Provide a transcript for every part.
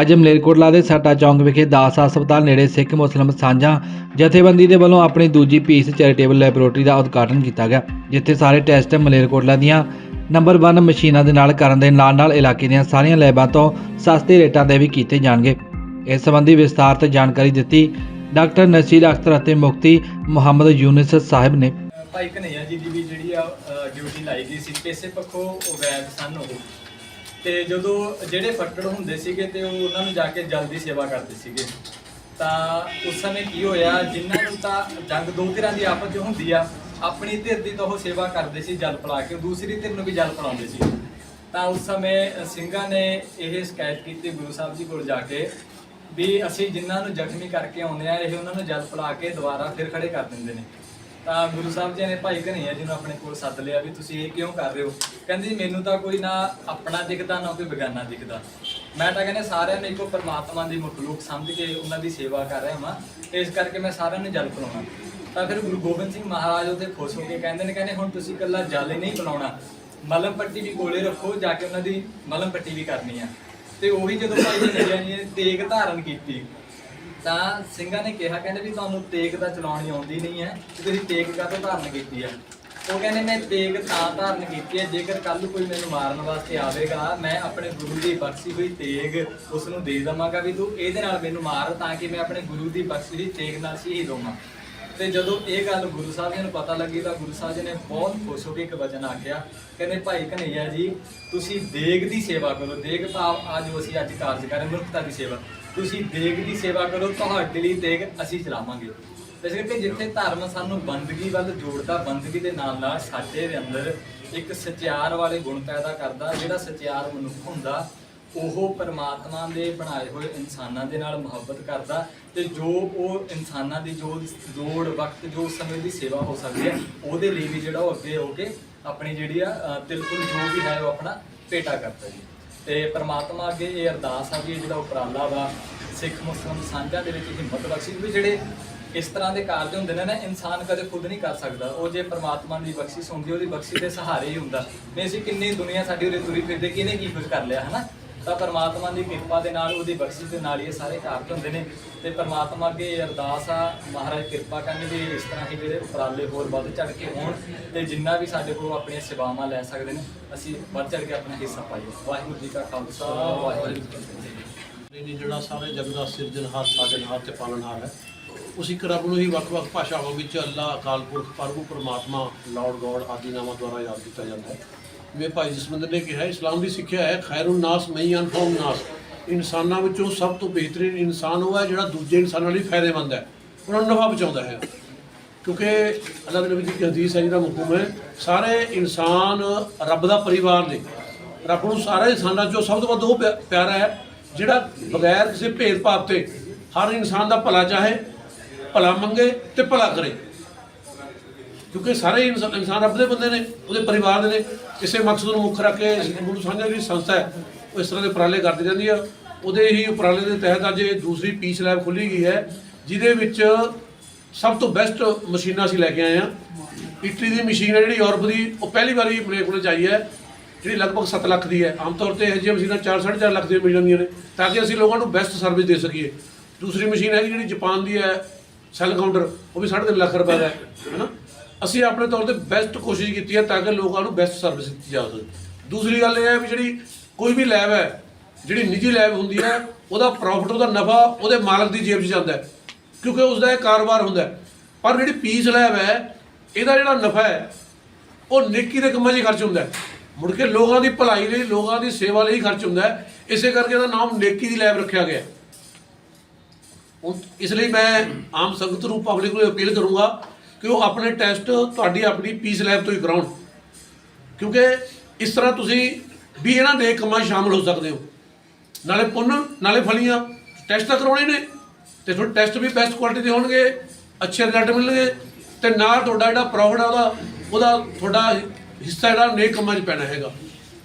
ਅੱਜ ਮਲੇਰਕੋਟਲਾ ਦੇ ਸੱਟਾ ਚੌਂਕ ਵਿਖੇ ਦਾਸ ਹਸਪਤਾਲ ਨੇੜੇ ਸਿੱਖ ਮੁਸਲਿਮ ਸਾਂਝਾ ਜਥੇਬੰਦੀ ਦੇ ਵੱਲੋਂ ਆਪਣੀ ਦੂਜੀ ਪੀਸ ਚੈਰੀਟੇਬਲ ਲੈਬੋਰੇਟਰੀ ਦਾ ਉਦਘਾਟਨ ਕੀਤਾ ਗਿਆ, ਜਿੱਥੇ ਸਾਰੇ ਟੈਸਟ ਮਲੇਰਕੋਟਲਾ ਦੀਆਂ ਨੰਬਰ 1 ਮਸ਼ੀਨਾਂ ਦੇ ਨਾਲ ਕਰਨ ਦੇ ਨਾਲ ਨਾਲ ਇਲਾਕੇ ਦੀਆਂ ਸਾਰੀਆਂ ਲੈਬਾਂ ਤੋਂ ਸਸਤੇ ਰੇਟਾਂ ਤੇ ਵੀ ਕੀਤੇ ਜਾਣਗੇ। ਇਸ ਸੰਬੰਧੀ ਵਿਸਤਾਰਤ ਜਾਣਕਾਰੀ ਦਿੱਤੀ ਡਾਕਟਰ ਨਸੀਰ ਅਖਤਰ ਅਤੇ ਮੁਫਤੀ ਮੁਹੰਮਦ ਯੂਨਿਸ ਸਾਹਿਬ ਨੇ। ਭਾਈ ਕਨਈਆ ਜੀ ਦੀ ਵੀ ਜਿਹੜੀ ਆ ਡਿਊਟੀ ਲਾਈ ਗਈ ਸੀ ਕਿਸੇ ਪੱਖੋਂ ਉਹ ਵੈਦ ਸਨ ਉਹ। ਤੇ ਜਦੋਂ ਜਿਹੜੇ ਫੱਟੜ ਹੁੰਦੇ ਸੀਗੇ ਤੇ ਉਹ ਉਹਨਾਂ ਨੂੰ ਜਾ ਕੇ ਜਲਦੀ ਸੇਵਾ ਕਰਦੇ ਸੀਗੇ, ਤਾਂ ਉਸ ਸਮੇਂ ਕੀ ਹੋਇਆ, ਜਿਨ੍ਹਾਂ ਨੂੰ ਤਾਂ ਜੰਗ ਦੋ ਧਿਰਾਂ ਦੀ ਆਪਸ 'ਚ ਹੁੰਦੀ ਆ, ਆਪਣੀ ਧਿਰ ਦੀ ਤਾਂ ਉਹ ਸੇਵਾ ਕਰਦੇ ਸੀ ਜਲ ਪਲਾ ਕੇ, ਦੂਸਰੀ ਧਿਰ ਨੂੰ ਵੀ ਜਲ ਪਲਾਉਂਦੇ ਸੀ। ਤਾਂ ਉਸ ਸਮੇਂ ਸਿੰਘਾਂ ਨੇ ਇਹ ਸ਼ਿਕਾਇਤ ਕੀਤੀ ਗੁਰੂ ਸਾਹਿਬ ਜੀ ਕੋਲ ਜਾ ਕੇ ਵੀ ਅਸੀਂ ਜਿਨ੍ਹਾਂ ਨੂੰ ਜ਼ਖਮੀ ਕਰਕੇ ਆਉਂਦੇ ਆ ਇਹ ਉਹਨਾਂ ਨੂੰ ਜਲ ਪਲਾ ਕੇ ਦੁਬਾਰਾ ਫਿਰ ਖੜੇ ਕਰ ਦਿੰਦੇ ਨੇ। ਤਾਂ ਗੁਰੂ ਸਾਹਿਬ ਜੀ ਨੇ ਭਾਈ ਕਨਈਆ ਜੀ ਨੂੰ ਆਪਣੇ ਕੋਲ ਸੱਦ ਲਿਆ ਵੀ ਤੁਸੀਂ ਇਹ ਕਿਉਂ ਕਰ ਰਹੇ ਹੋ? ਕਹਿੰਦੇ ਜੀ ਮੈਨੂੰ ਤਾਂ ਕੋਈ ਨਾ ਆਪਣਾ ਦਿਖਦਾ, ਨਾ ਕੋਈ ਬੇਗਾਨਾ ਦਿਖਦਾ। ਮੈਂ ਤਾਂ ਕਹਿੰਦੇ, ਸਾਰਿਆਂ ਨੂੰ ਇੱਕੋ ਪਰਮਾਤਮਾ ਦੀ ਮਖਲੂਕ ਸਮਝ ਕੇ ਉਹਨਾਂ ਦੀ ਸੇਵਾ ਕਰ ਰਿਹਾ ਹਾਂ ਇਸ ਕਰਕੇ ਮੈਂ ਸਾਰਿਆਂ ਨੂੰ ਜਲ ਪਿਲਾਉਣਾ। ਤਾਂ ਫਿਰ ਗੁਰੂ ਗੋਬਿੰਦ ਸਿੰਘ ਮਹਾਰਾਜ ਉਹਦੇ ਖੁਸ਼ ਹੋ ਕੇ ਕਹਿੰਦੇ ਨੇ, ਕਹਿੰਦੇ, ਹੁਣ ਤੁਸੀਂ ਇਕੱਲਾ ਜਲ ਹੀ ਨਹੀਂ ਪਿਲਾਉਣਾ। ਮਲਮ ਪੱਟੀ ਵੀ ਕੋਲੇ ਰੱਖੋ, ਜਾ ਕੇ ਉਹਨਾਂ ਦੀ ਮਲਮ ਪੱਟੀ ਵੀ ਕਰਨੀ ਆ। ਤੇ ਉਹੀ ਜਦੋਂ ਭਾਈ ਜੀ ਨੇ ਤੇਗ ਧਾਰਨ ਕੀਤੀ ਤਾਂ ਸਿੰਘਾਂ ਨੇ ਕਿਹਾ, ਕਹਿੰਦੇ ਵੀ ਤੁਹਾਨੂੰ ਤੇਗ ਤਾਂ ਚਲਾਉਣੀ ਆਉਂਦੀ ਨਹੀਂ ਹੈ, ਤੇ ਤੁਸੀਂ ਤੇਗ ਕਾਹਤੋਂ ਧਾਰਨ ਕੀਤੀ ਹੈ? ਉਹ ਕਹਿੰਦੇ, ਮੈਂ ਤੇਗ ਤਾਂ ਧਾਰਨ ਕੀਤੀ ਹੈ, ਜੇਕਰ ਕੱਲ ਨੂੰ ਕੋਈ ਮੈਨੂੰ ਮਾਰਨ ਵਾਸਤੇ ਆਵੇਗਾ, ਮੈਂ ਆਪਣੇ ਗੁਰੂ ਦੀ ਬਖਸ਼ੀ ਹੋਈ ਤੇਗ ਉਸ ਨੂੰ ਦੇ ਦਵਾਂਗਾ ਵੀ ਤੂੰ ਇਹਦੇ ਨਾਲ ਮੈਨੂੰ ਮਾਰ ਤਾਂ ਕਿ ਮੈਂ ਆਪਣੇ ਗੁਰੂ ਦੀ ਬਖਸ਼ੀ ਹੋਈ ਤੇਗ ਨਾਲ ਸ਼ਹੀਦ ਹੋਵਾਂ। ਤੇ ਜਦੋਂ ਇਹ ਗੱਲ ਗੁਰੂ ਸਾਹਿਬ ਜੀ ਨੂੰ ਪਤਾ ਲੱਗੀ, ਤਾਂ ਗੁਰੂ ਸਾਹਿਬ ਜੀ ਨੇ ਬਹੁਤ ਖੁਸ਼ ਹੋ ਕੇ ਇੱਕ ਵਚਨ ਆਖਿਆ, ਕਹਿੰਦੇ, ਭਾਈ ਕਨਈਆ ਜੀ, ਤੁਸੀਂ ਦੇਗ ਦੀ ਸੇਵਾ ਕਰੋ, ਦੇਗ ਭਾਵ ਆ ਜੋ ਅਸੀਂ ਅੱਜ ਕਾਰਜ ਕਰ ਰਹੇ ਮਨੁੱਖਤਾ ਦੀ ਸੇਵਾ। ਤੁਸੀਂ ਦੇਗ ਦੀ ਸੇਵਾ ਕਰੋ, ਤੁਹਾਡੇ ਲਈ ਦੇਗ ਅਸੀਂ ਚਲਾਵਾਂਗੇ। ਇਸ ਕਰਕੇ ਜਿੱਥੇ ਧਰਮ ਸਾਨੂੰ ਬੰਦਗੀ ਵੱਲ ਜੋੜਦਾ, ਬੰਦਗੀ ਦੇ ਨਾਲ ਨਾਲ ਸਾਡੇ ਦੇ ਅੰਦਰ ਇੱਕ ਸਚਿਆਰ ਵਾਲੇ ਗੁਣ ਪੈਦਾ ਕਰਦਾ, ਜਿਹੜਾ ਸਚਿਆਰ ਮਨੁੱਖ ਹੁੰਦਾ, ਉਹ ਪਰਮਾਤਮਾ ਦੇ ਬਣਾਏ ਹੋਏ ਇਨਸਾਨਾਂ ਦੇ ਨਾਲ ਮੁਹੱਬਤ ਕਰਦਾ ਤੇ ਜੋ ਉਹ ਇਨਸਾਨਾਂ ਦੀ ਜੋ ਜੋੜ ਵਕਤ, ਜੋ ਸਮੇਂ ਦੀ ਸੇਵਾ ਹੋ ਸਕਦੀ ਹੈ, ਉਹਦੇ ਲਈ ਵੀ ਜਿਹੜਾ ਉਹ ਅੱਗੇ ਹੋ ਕੇ ਆਪਣੀ ਜਿਹੜੀ ਆ ਤਿਲਕੁਲ ਜੋ ਵੀ ਹੈ, ਉਹ ਆਪਣਾ ਪੇਟਾ ਕਰਦਾ ਜੀ। ਤੇ ਪਰਮਾਤਮਾ ਅੱਗੇ ਇਹ ਅਰਦਾਸ ਆ ਵੀ ਇਹ ਜਿਹੜਾ ਉਪਰਾਲਾ ਵਾ, ਸਿੱਖ, ਮੁਸਲਮਾਨ ਸਾਂਝਾ ਦੇ ਵਿੱਚ ਹਿੰਮਤ ਬਖਸ਼ੀ, ਵੀ ਜਿਹੜੇ ਇਸ ਤਰ੍ਹਾਂ ਦੇ ਕਾਰਜ ਹੁੰਦੇ ਨੇ ਨਾ, ਇਨਸਾਨ ਕਦੇ ਖੁਦ ਨਹੀਂ ਕਰ ਸਕਦਾ। ਉਹ ਜੇ ਪਰਮਾਤਮਾ ਦੀ ਬਖਸ਼ਿਸ਼ ਹੁੰਦੀ, ਉਹਦੀ ਬਖਸ਼ਿਸ਼ ਦੇ ਸਹਾਰੇ ਹੀ ਹੁੰਦਾ। ਨਹੀਂ ਅਸੀਂ ਕਿੰਨੀ ਦੁਨੀਆ ਸਾਡੀ ਉਰੇ ਤੁਰੀ ਫਿਰਦੇ, ਕਿਹਨੇ ਕੀ ਕੁਝ ਕਰ ਲਿਆ, ਹਨਾ? ਤਾਂ ਪਰਮਾਤਮਾ ਦੀ ਕਿਰਪਾ ਦੇ ਨਾਲ, ਉਹਦੀ ਬਖਸ਼ਿਸ਼ ਦੇ ਨਾਲ ਹੀ ਇਹ ਸਾਰੇ ਕਾਰਜ ਹੁੰਦੇ ਨੇ। ਤੇ ਪਰਮਾਤਮਾ ਅੱਗੇ ਇਹ ਅਰਦਾਸ ਆ, ਮਹਾਰਾਜ ਕਿਰਪਾ ਕਰਨ ਵੀ ਇਸ ਤਰ੍ਹਾਂ ਹੀ ਜਿਹੜੇ ਉਪਰਾਲੇ ਹੋਰ ਵੱਧ ਚੜ ਕੇ ਹੋਣ ਤੇ ਜਿੰਨਾ ਵੀ ਸਾਡੇ ਕੋਲ ਆਪਣੀਆਂ ਸੇਵਾਵਾਂ ਲੈ ਸਕਦੇ ਨੇ, ਅਸੀਂ ਵੱਧ ਚੜ ਕੇ ਆਪਣਾ ਹਿੱਸਾ ਪਾਈਏ। ਵਾਹਿਗੁਰੂ ਜੀ ਕਾ ਖਾਲਸਾ, ਵਾਹਿਗੁਰੂ ਜੀ ਕੀ ਫਤਿਹ। ਨਹੀਂ ਜਿਹੜਾ ਸਾਰੇ ਜਗ ਦਾ ਸਿਰਜਣਹਾਰ ਸਾਜਣਹਾਰ ਤੇ ਪਾਲਣਹਾਰ ਹੈ, ਉਸ ਇੱਕ ਰੱਬ ਨੂੰ ਹੀ ਵੱਖ-ਵੱਖ ਭਾਸ਼ਾਵਾਂ ਵਿੱਚ ਅੱਲਾ, ਅਕਾਲ ਪੁਰਖ, ਪ੍ਰਭੂ, ਪਰਮਾਤਮਾ ਲਾਰਡ ਗੋਡ ਆਦਿ ਨਾਮਾਂ ਦੁਆਰਾ ਯਾਦ ਕੀਤਾ ਜਾਂਦਾ ਹੈ। ਜਿਵੇਂ ਭਾਈ ਜਸਵਿੰਦਰ ਨੇ ਕਿਹਾ, ਇਸਲਾਮ ਦੀ ਸਿੱਖਿਆ ਹੈ, ਖੈਰੁਨ ਨਾਸ ਮਈ ਅਨਫੋਮ ਨਾਸ। ਇਨਸਾਨਾਂ ਵਿੱਚੋਂ ਸਭ ਤੋਂ ਬਿਹਤਰੀਨ ਇਨਸਾਨ ਉਹ ਹੈ ਜਿਹੜਾ ਦੂਜੇ ਇਨਸਾਨਾਂ ਲਈ ਫਾਇਦੇਮੰਦ ਹੈ। ਉਹਨਾਂ ਨੂੰ ਨਫਾ ਪਹੁੰਚਾਉਂਦਾ ਹੈ। ਕਿਉਂਕਿ ਅੱਲਾਹ ਦੇ ਨਬੀ ਦੀ ਇੱਕ ਹਦੀਸ ਹੈ ਜਿਹਦਾ ਹੁਕਮ ਹੈ, ਸਾਰੇ ਇਨਸਾਨ ਰੱਬ ਦਾ ਪਰਿਵਾਰ ਨੇ। ਰੱਬ ਨੂੰ ਸਾਰੇ ਇਨਸਾਨਾਂ ਚੋਂ ਸਭ ਤੋਂ ਵੱਧ ਉਹ ਪਿਆ- ਪਿਆਰਾ ਹੈ, ਜਿਹੜਾ ਬਗੈਰ ਕਿਸੇ ਭੇਦਭਾਵ ਤੇ ਹਰ ਇਨਸਾਨ ਦਾ ਭਲਾ ਚਾਹੇ, ਭਲਾ ਮੰਗੇ ਤੇ ਭਲਾ ਕਰੇ। ਕਿਉਂਕਿ ਸਾਰੇ ਇਨਸਾ- ਇਨਸਾਨ ਰੱਬ ਦੇ ਬੰਦੇ ਨੇ, ਉਹਦੇ ਪਰਿਵਾਰ ਦੇ ਨੇ। ਕਿਸੇ ਮਕਸਦ ਨੂੰ ਮੁੱਖ ਰੱਖ ਕੇ ਗੁਰੂ ਸਾਂਝਾ ਜਿਹੜੀ ਸੰਸਥਾ ਹੈ, ਉਹ ਇਸ ਤਰ੍ਹਾਂ ਦੇ ਉਪਰਾਲੇ ਕਰਦੀ ਰਹਿੰਦੀ ਆ। ਉਹਦੇ ਹੀ ਉਪਰਾਲੇ ਦੇ ਤਹਿਤ ਅੱਜ ਇਹ ਦੂਸਰੀ ਪੀਸ ਲੈਬ ਖੁੱਲੀ ਗਈ ਹੈ, ਜਿਹਦੇ ਵਿੱਚ ਸਭ ਤੋਂ ਬੈਸਟ ਮਸ਼ੀਨਾਂ ਅਸੀਂ ਲੈ ਕੇ ਆਏ ਆ ਇਟਲੀ ਦੀ ਮਸ਼ੀਨ ਹੈ ਜਿਹੜੀ ਯੂਰਪ ਦੀ, ਉਹ ਪਹਿਲੀ ਵਾਰੀ ਮੇਰੇ ਕੋਲ ਚਾਈ ਹੈ, ਜਿਹੜੀ ਲਗਭਗ 7 ਲੱਖ ਦੀ ਹੈ। ਆਮ ਤੌਰ ਤੇ ਇਹ ਜਿਹੀਆਂ ਮਸ਼ੀਨਾਂ 4 4.5 ਲੱਖ ਦੀਆਂ ਮਿਲ ਜਾਂਦੀਆਂ ਨੇ, ਤਾਂ ਕਿ ਅਸੀਂ ਲੋਕਾਂ ਨੂੰ ਬੈਸਟ ਸਰਵਿਸ ਦੇ ਸਕੀਏ। ਦੂਸਰੀ ਮਸ਼ੀਨ ਹੈ ਜਿਹੜੀ ਜਾਪਾਨ ਦੀ ਹੈ ਸੈੱਲ ਕਾਊਂਟਰ ਉਹ ਵੀ 3.5 ਲੱਖ ਰੁਪਏ ਦਾ ਹੈ, ਹੈਨਾ? ਅਸੀਂ ਆਪਣੇ ਤੌਰ ਤੇ ਬੈਸਟ ਕੋਸ਼ਿਸ਼ ਕੀਤੀ ਹੈ ਤਾਂ ਕਿ ਲੋਕਾਂ ਨੂੰ ਬੈਸਟ ਸਰਵਿਸ ਦਿੱਤੀ ਜਾ ਸਕੇ। ਦੂਸਰੀ ਗੱਲ ਇਹ ਹੈ ਵੀ ਜਿਹੜੀ ਕੋਈ ਵੀ ਲੈਬ ਹੈ, ਜਿਹੜੀ ਨਿੱਜੀ ਲੈਬ ਹੁੰਦੀ ਹੈ, ਉਹਦਾ ਪ੍ਰੋਫਿਟ ਉਹਦਾ ਨਫਾ ਉਹਦੇ ਮਾਲਕ ਦੀ ਜੇਬ 'ਚ ਜਾਂਦਾ ਹੈ, ਕਿਉਂਕਿ ਉਸ ਦਾ ਇਹ ਕਾਰੋਬਾਰ ਹੁੰਦਾ ਪਰ ਜਿਹੜੀ ਪੀਸ ਲੈਬ ਹੈ, ਇਹਦਾ ਜਿਹੜਾ ਨਫਾ ਹੈ, ਉਹ ਨੇਕੀ ਦੇ ਕੰਮਾਂ 'ਚ ਹੀ ਖਰਚ ਹੁੰਦਾ ਮੁੜ ਕੇ ਲੋਕਾਂ ਦੀ ਭਲਾਈ ਲਈ, ਲੋਕਾਂ ਦੀ ਸੇਵਾ ਲਈ ਖਰਚ ਹੁੰਦਾ ਇਸੇ ਕਰਕੇ ਇਹਦਾ ਨਾਮ ਨੇਕੀ ਦੀ ਲੈਬ ਰੱਖਿਆ ਗਿਆ ਇਸ ਲਈ ਮੈਂ ਆਮ ਸੰਗਤ ਨੂੰ ਪਬਲਿਕ ਨੂੰ ਅਪੀਲ ਕਰੂੰਗਾ ਕਿ ਉਹ ਆਪਣੇ ਟੈਸਟ ਤੁਹਾਡੀ ਆਪਣੀ ਪੀਸ ਲੈਬ ਤੋਂ ਹੀ ਕਰਾਉਣ। ਕਿਉਂਕਿ ਇਸ ਤਰ੍ਹਾਂ ਤੁਸੀਂ ਵੀ ਇਹਨਾਂ ਦੇ ਕੰਮਾਂ 'ਚ ਸ਼ਾਮਲ ਹੋ ਸਕਦੇ ਹੋ। ਨਾਲੇ ਪੁੰਨ, ਨਾਲੇ ਫਲੀਆਂ, ਟੈਸਟ ਤਾਂ ਕਰਾਉਣੇ ਨੇ। ਤੇ ਤੁਹਾਡੇ ਟੈਸਟ ਵੀ ਬੈਸਟ ਕੁਆਲਿਟੀ ਦੇ ਹੋਣਗੇ, ਅੱਛੇ ਰਿਜ਼ਲਟ ਮਿਲਣਗੇ। ਤੇ ਨਾਲ ਤੁਹਾਡਾ ਜਿਹੜਾ ਪ੍ਰੋਫਿਟ ਆ ਉਹਦਾ ਉਹਦਾ ਤੁਹਾਡਾ ਹਿੱਸਾ ਜਿਹੜਾ ਨੇਕ ਕੰਮਾਂ 'ਚ ਪੈਣਾ ਹੈਗਾ।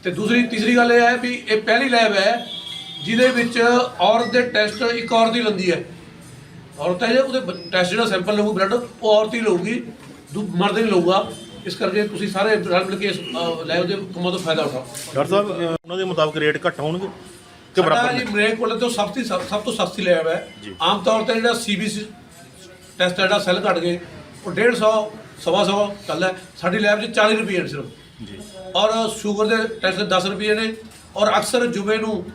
ਤੇ ਦੂਸਰੀ, ਤੀਸਰੀ ਗੱਲ ਇਹ ਹੈ ਵੀ ਇਹ ਪਹਿਲੀ ਲੈਬ ਹੈ, ਜਿਹਦੇ ਵਿੱਚ ਔਰਤ ਦੇ ਟੈਸਟ ਇੱਕ ਔਰਤ ਹੀ ਲੈਂਦੀ ਹੈ। ਔਰਤ ਹੈ ਜੇ ਉਹਦੇ ਟੈਸਟ ਜਿਹੜਾ ਸੈਂਪਲ ਲਊਗੀ ਬਲੱਡ ਉਹ ਔਰਤ ਹੀ ਲਊਗੀ ਦੂ- ਮਰਦ ਨਹੀਂ ਲਊਗਾ। ਇਸ ਕਰਕੇ ਤੁਸੀਂ ਸਾਰੇ ਰਲ ਮਿਲ ਕੇ ਇਸ ਲੈਬ ਦੇ ਕੰਮਾਂ ਤੋਂ ਫਾਇਦਾ ਉਠਾਓ। ਡਾਕਟਰ ਸਾਹਿਬ ਅਹ ਉਹਨਾਂ ਦੇ ਮੁਤਾਬਕ ਰੇਟ ਘੱਟ ਹੋਣਗੇ ਕਿ ਸਾਡਾ ਬਰਾਬਰ ਜੀ ਨੇ ਕੋਲ ਤੋਂ ਸਭ ਤੋਂ ਸਭ ਤੋਂ ਸਸਤੀ ਲੈਬ ਹੈ। ਜੀ। ਆਮ ਤੌਰ ਤੇ ਜਿਹੜਾ ਸੀਬੀਸੀ ਟੈਸਟ ਜਿਹੜਾ ਸੈੱਲ ਘਟ ਗਏ ਉਹ 150 ਸਵਾ ਸੌ ਚੱਲਦਾ ਹੈ। ਸਾਡੀ ਲੈਬ 'ਚ 40 ਰੁਪਏ ਨੇ ਸਿਰਫ। ਜੀ। ਔਰ ਸ਼ੂਗਰ ਦੇ ਟੈਸਟ 10 ਰੁਪਏ ਨੇ। ਔਰ ਅਕਸਰ ਜੁਬੇ ਨੂੰ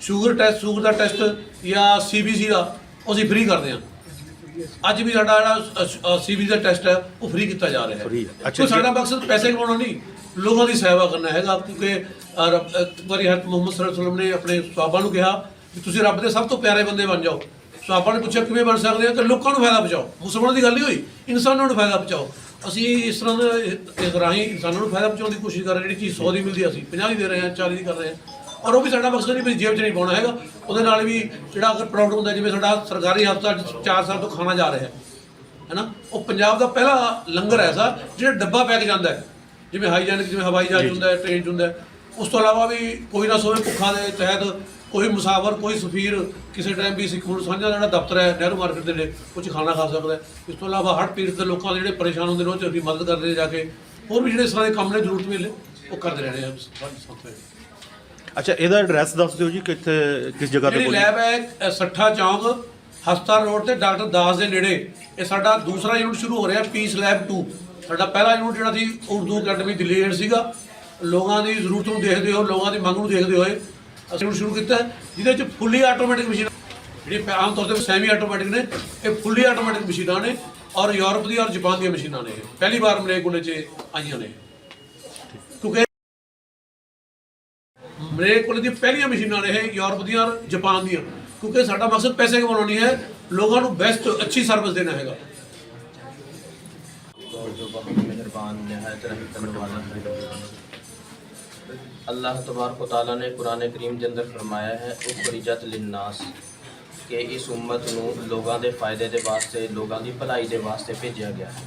ਸ਼ੂਗਰ ਟੈਸਟ ਸ਼ੂਗਰ ਦਾ ਟੈਸਟ ਜਾਂ ਸੀਬੀਸੀ ਦਾ ਉਹ ਅਸੀਂ ਫ੍ਰੀ ਕਰਦੇ ਹਾਂ। ਅੱਜ ਵੀ ਸਾਡਾ ਜਿਹੜਾ ਸੀਬੀਸੀ ਦਾ ਟੈਸਟ ਹੈ ਉਹ ਫ੍ਰੀ ਕੀਤਾ ਜਾ ਰਿਹਾ ਹੈ। ਅੱਛਾ। ਸਾਡਾ ਮਕਸਦ ਪੈਸੇ ਕਮਾਉਣਾ ਨਹੀਂ ਲੋਕਾਂ ਦੀ ਸੇਵਾ ਕਰਨਾ ਹੈਗਾ ਕਿਉਂਕਿ ਵਾਰੀ ਹਜ਼ਰਤ ਮੁਹੰਮਦ ਵਸੱਲਮ ਨੇ ਆਪਣੇ ਸਹਾਬਾ ਨੂੰ ਕਿਹਾ ਕਿ ਤੁਸੀਂ ਰੱਬ ਦੇ ਸਭ ਤੋਂ ਪਿਆਰੇ ਬੰਦੇ ਬਣ ਜਾਓ। ਸਹਾਬਾ ਨੇ ਪੁੱਛਿਆ ਕਿਵੇਂ ਬਣ ਸਕਦੇ ਆ ਕਿ ਲੋਕਾਂ ਨੂੰ ਫਾਇਦਾ ਪਹੁੰਚਾਓ। ਮੁਸਲਮਾਨਾਂ ਦੀ ਗੱਲ ਨਹੀਂ ਹੋਈ ਇਨਸਾਨਾਂ ਨੂੰ ਫਾਇਦਾ ਪਹੁੰਚਾਓ। ਅਸੀਂ ਇਸ ਤਰ੍ਹਾਂ ਦੇ ਰਾਹੀਂ ਇਨਸਾਨਾਂ ਨੂੰ ਫਾਇਦਾ ਪਹੁੰਚਾਉਣ ਦੀ ਕੋਸ਼ਿਸ਼ ਕਰ ਰਹੇ ਹਾਂ। ਜਿਹੜੀ ਚੀਜ਼ 100 ਦੀ ਮਿਲਦੀ ਅਸੀਂ 50 ਦੀ ਦੇ ਰਹੇ ਹਾਂ 40 ਦੀ ਕਰ ਰਹੇ ਹਾਂ। ਔਰ ਉਹ ਵੀ ਸਾਡਾ ਮਕਸਦ ਨਹੀਂ ਵੀ ਜੇਬ 'ਚ ਨਹੀਂ ਪਾਉਣਾ ਹੈਗਾ। ਉਹਦੇ ਨਾਲ ਵੀ ਜਿਹੜਾ ਅਗਰ ਪ੍ਰੋਬਲਮ ਹੁੰਦਾ ਜਿਵੇਂ ਸਾਡਾ ਸਰਕਾਰੀ ਹਸਪਤਾਲ 'ਚ 4 ਸਾਲ ਤੋਂ ਖਾਣਾ ਜਾ ਰਿਹਾ ਹੈ ਹੈਨਾ? ਉਹ ਪੰਜਾਬ ਦਾ ਪਹਿਲਾ ਲੰਗਰ ਐਸਾ ਜਿਹੜਾ ਡੱਬਾ ਪੈਕ ਜਾਂਦਾ ਹੈ। ਜਿਵੇਂ ਹਾਈਜੈਨਿਕ ਜਿਵੇਂ ਹਵਾਈ ਜਹਾਜ਼ ਹੁੰਦਾ ਹੈ ਟ੍ਰੇਨ 'ਚ ਹੁੰਦਾ ਹੈ। ਉਸ ਤੋਂ ਇਲਾਵਾ ਵੀ ਕੋਈ ਨਾ ਸੋਵੇ ਭੁੱਖਾਂ ਦੇ ਤਹਿਤ ਕੋਈ ਮੁਸਾਫਰ ਕੋਈ ਸਫੀਰ ਕਿਸੇ ਟਾਈਮ ਵੀ ਸਿੱਖ ਹੁਣ ਸਾਂਝਾ ਜਿਹੜਾ ਦਫ਼ਤਰ ਹੈ ਨਹਿਰੂ ਮਾਰਕੀਟ ਦੇ ਨੇੜੇ ਕੁਝ ਖਾਣਾ ਖਾ ਸਕਦਾ ਹੈ। ਇਸ ਤੋਂ ਇਲਾਵਾ ਹੜ੍ਹ ਪੀੜਤ ਦੇ ਲੋਕਾਂ ਦੇ ਜਿਹੜੇ ਪਰੇਸ਼ਾਨ ਹੁੰਦੇ ਨੇ ਉਹ 'ਚ ਅਸੀਂ ਮਦਦ ਕਰਦੇ ਨੇ ਜਾ ਕੇ। ਹੋਰ ਵੀ ਜਿਹੜੇ ਇਸ ਤਰ੍ਹਾਂ ਦੇ ਕੰਮ ਨੇ ਜ਼ਰੂਰਤ ਵੇਲੇ ਉਹ ਕਰਦੇ ਰਹਿਣੇ ਆ ਅੱਛਾ ਇਹਦਾ ਐਡਰੈਸ ਦੱਸ ਦਿਓ ਜੀ ਕਿੱਥੇ ਕਿਸ ਜਗ੍ਹਾ ਤੇ ਜਿਹੜੀ ਬੋਲੀ? ਲੈਬ ਹੈ ਅ, ਸੱਠਾ ਚੌਂਕ ਹਸਪਤਾਲ ਰੋਡ ਤੇ ਡਾਕਟਰ ਦਾਸ ਦੇ ਨੇੜੇ। ਇਹ ਸਾਡਾ ਦੂਸਰਾ ਯੂਨਿਟ ਸ਼ੁਰੂ ਹੋ ਰਿਹਾ ਪੀਸ ਲੈਬ 2 ਸਾਡਾ ਪਹਿਲਾ ਯੂਨਿਟ ਜਿਹੜਾ ਸੀ ਉਰਦੂ ਅਕੈਡਮੀ ਦਿੱਲੀ ਹੈਡ ਸੀਗਾ। ਲੋਕਾਂ ਦੀ ਜ਼ਰੂਰਤ ਨੂੰ ਦੇਖਦੇ ਹੋ ਲੋਕਾਂ ਦੀ ਮੰਗ ਨੂੰ ਦੇਖਦੇ ਹੋਏ ਅਸੀਂ ਯੂਨਿਟ ਸ਼ੁਰੂ ਕੀਤਾ ਹੈ, ਜਿਹਦੇ ਵਿੱਚ ਫੁੱਲੀ ਆਟੋਮੈਟਿਕ ਮਸ਼ੀਨ ਜਿਹੜੀ ਪ- ਆਮ ਤੌਰ ਤੇ ਸੈਮੀ ਆਟੋਮੈਟਿਕ ਨੇ ਇਹ ਫੁੱਲੀ ਆਟੋਮੈਟਿਕ ਮਸ਼ੀਨਾਂ ਨੇ ਔਰ ਯੂਰਪ ਦੀ ਔਰ ਜਾਪਾਨ ਦੀਆਂ ਮਸ਼ੀਨਾਂ ਨੇ ਇਹ। ਪਹਿਲੀ ਵਾਰ ਮਲੇਰਕੋਟਲੇ 'ਚ ਆਈਆਂ ਨੇ। ਮੇਰੇ ਕੋਲ ਦੀ ਪਹਿਲੀਆਂ ਮਸ਼ੀਨਾਂ ਨੇ ਇਹ ਯੂਰਪ ਦੀਆਂ ਔਰ ਜਾਪਾਨ ਦੀਆਂ ਕਿਉਂਕਿ ਸਾਡਾ ਮਕਸਦ ਪੈਸੇ ਕਮਾਉਣਾ ਨਹੀਂ ਹੈ ਲੋਕਾਂ ਨੂੰ ਬੈਸਟ ਅੱਛੀ ਸਰਵਿਸ ਦੇਣਾ ਹੈਗਾ और जो बहुत मेहरबान नहायत रहम करने वाला है अल्लाह तबारक ताला ने कुरान करीम के अंदर फरमाया है उखरिजत लिन्नास ਕਿ ਇਸ ਉਮਤ ਨੂੰ ਲੋਕਾਂ ਦੇ ਫਾਇਦੇ ਦੇ ਵਾਸਤੇ ਲੋਕਾਂ ਦੀ ਭਲਾਈ ਦੇ ਵਾਸਤੇ ਭੇਜਿਆ ਗਿਆ ਹੈ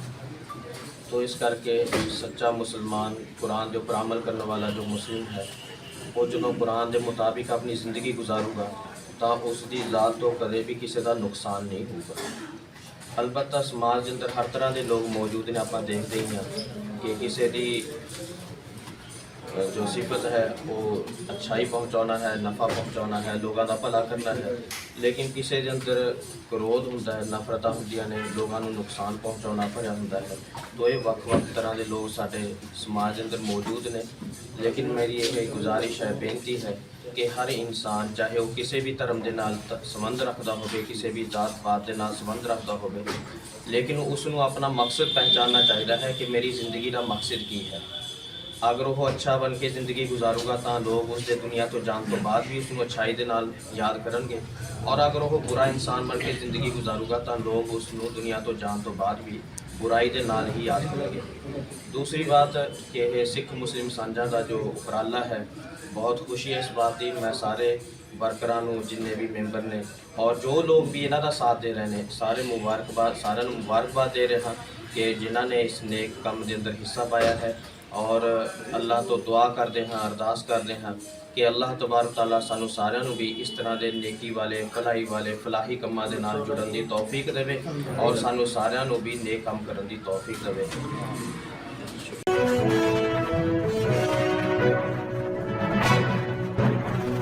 ਤੋ ਇਸ ਕਰਕੇ ਸੱਚਾ ਮੁਸਲਮਾਨ ਕੁਰਾਨ ਦੇ ਉੱਪਰ ਅਮਲ ਕਰਨ ਵਾਲਾ ਜੋ ਮੁਸਲਿਮ ਹੈ ਉਹ ਜਦੋਂ ਕੁਰਾਨ ਦੇ ਮੁਤਾਬਿਕ ਆਪਣੀ ਜ਼ਿੰਦਗੀ ਗੁਜ਼ਾਰੂਗਾ, ਤਾਂ ਉਸ ਦੀ ਜ਼ਾਤ ਤੋਂ ਕਦੇ ਵੀ ਕਿਸੇ ਦਾ ਨੁਕਸਾਨ ਨਹੀਂ ਹੋਊਗਾ। ਅਲਬੱਤਾ ਸਮਾਜ ਦੇ ਅੰਦਰ ਹਰ ਤਰ੍ਹਾਂ ਦੇ ਲੋਕ ਮੌਜੂਦ ਨੇ, ਆਪਾਂ ਦੇਖਦੇ ਹੀ ਹਾਂ ਕਿ ਕਿਸੇ ਦੀ ਜੋ ਸਿਫਤ ਹੈ, ਉਹ ਅੱਛਾਈ ਪਹੁੰਚਾਉਣਾ ਹੈ, ਨਫਾ ਪਹੁੰਚਾਉਣਾ ਹੈ, ਲੋਕਾਂ ਦਾ ਭਲਾ ਕਰਨਾ ਹੈ। ਲੇਕਿਨ ਕਿਸੇ ਦੇ ਅੰਦਰ ਕ੍ਰੋਧ ਹੁੰਦਾ ਹੈ, ਨਫ਼ਰਤਾਂ ਹੁੰਦੀਆਂ ਨੇ, ਲੋਕਾਂ ਨੂੰ ਨੁਕਸਾਨ ਪਹੁੰਚਾਉਣਾ ਭਰਿਆ ਹੁੰਦਾ ਹੈ। ਤੋ ਇਹ ਵੱਖ-ਵੱਖ ਤਰ੍ਹਾਂ ਦੇ ਲੋਕ ਸਾਡੇ ਸਮਾਜ ਦੇ ਅੰਦਰ ਮੌਜੂਦ ਨੇ। ਲੇਕਿਨ ਮੇਰੀ ਇਹ ਗੁਜ਼ਾਰਿਸ਼ ਹੈ, ਬੇਨਤੀ ਹੈ ਕਿ ਹਰ ਇਨਸਾਨ, ਚਾਹੇ ਉਹ ਕਿਸੇ ਵੀ ਧਰਮ ਦੇ ਨਾਲ ਸੰਬੰਧ ਰੱਖਦਾ ਹੋਵੇ, ਕਿਸੇ ਵੀ ਜਾਤ ਪਾਤ ਦੇ ਨਾਲ ਸੰਬੰਧ ਰੱਖਦਾ ਹੋਵੇ, ਲੇਕਿਨ ਉਸ ਨੂੰ ਆਪਣਾ ਮਕਸਦ ਪਹਿਚਾਨਣਾ ਚਾਹੀਦਾ ਹੈ ਕਿ ਮੇਰੀ ਜ਼ਿੰਦਗੀ ਦਾ ਮਕਸਦ ਕੀ ਹੈ। ਅਗਰ ਉਹ ਅੱਛਾ ਬਣ ਕੇ ਜ਼ਿੰਦਗੀ ਗੁਜ਼ਾਰੂਗਾ, ਤਾਂ ਲੋਕ ਉਸ ਦੇ ਦੁਨੀਆ ਤੋਂ ਜਾਣ ਤੋਂ ਬਾਅਦ ਵੀ ਉਸ ਨੂੰ ਅੱਛਾਈ ਦੇ ਨਾਲ ਯਾਦ ਕਰਨਗੇ। ਔਰ ਅਗਰ ਉਹ ਬੁਰਾ ਇਨਸਾਨ ਬਣ ਕੇ ਜ਼ਿੰਦਗੀ ਗੁਜ਼ਾਰੂਗਾ, ਤਾਂ ਲੋਕ ਉਸ ਨੂੰ ਦੁਨੀਆ ਤੋਂ ਜਾਣ ਤੋਂ ਬਾਅਦ ਵੀ ਬੁਰਾਈ ਦੇ ਨਾਲ ਹੀ ਯਾਦ ਕਰਨਗੇ ਦੂਸਰੀ ਬਾਤ ਕਿ ਇਹ ਸਿੱਖ ਮੁਸਲਿਮ ਸਾਂਝਾਂ ਦਾ ਜੋ ਉਪਰਾਲਾ ਹੈ, ਬਹੁਤ ਖੁਸ਼ੀ ਹੈ ਇਸ ਬਾਤ ਦੀ। ਮੈਂ ਸਾਰੇ ਵਰਕਰਾਂ ਨੂੰ, ਜਿੰਨੇ ਵੀ ਮੈਂਬਰ ਨੇ ਔਰ ਜੋ ਲੋਕ ਵੀ ਇਹਨਾਂ ਦਾ ਸਾਥ ਦੇ ਰਹੇ ਨੇ, ਸਾਰੇ ਮੁਬਾਰਕਬਾਦ ਸਾਰਿਆਂ ਨੂੰ ਮੁਬਾਰਕਬਾਦ ਦੇ ਰਿਹਾ ਕਿ ਜਿਨ੍ਹਾਂ ਨੇ ਇਸ ਨੇਕ ਕੰਮ ਦੇ ਅੰਦਰ ਹਿੱਸਾ ਪਾਇਆ ਹੈ। ਔਰ ਅੱਲਾਹ ਤੋਂ ਦੁਆ ਕਰਦੇ ਹਾਂ, ਅਰਦਾਸ ਕਰਦੇ ਹਾਂ ਕਿ ਅੱਲਾਹ ਤਬਾਰਕ ਤਾਲਾ ਸਾਨੂੰ ਸਾਰਿਆਂ ਨੂੰ ਵੀ ਇਸ ਤਰ੍ਹਾਂ ਦੇ ਨੇਕੀ ਵਾਲੇ, ਭਲਾਈ ਵਾਲੇ, ਫਲਾਹੀ ਕੰਮਾਂ ਦੇ ਨਾਲ ਜੁੜਨ ਦੀ ਤੌਫੀਕ ਦੇਵੇ ਔਰ ਸਾਨੂੰ ਸਾਰਿਆਂ ਨੂੰ ਵੀ ਨੇਕ ਕੰਮ ਕਰਨ ਦੀ ਤੌਫੀਕ ਦੇਵੇ।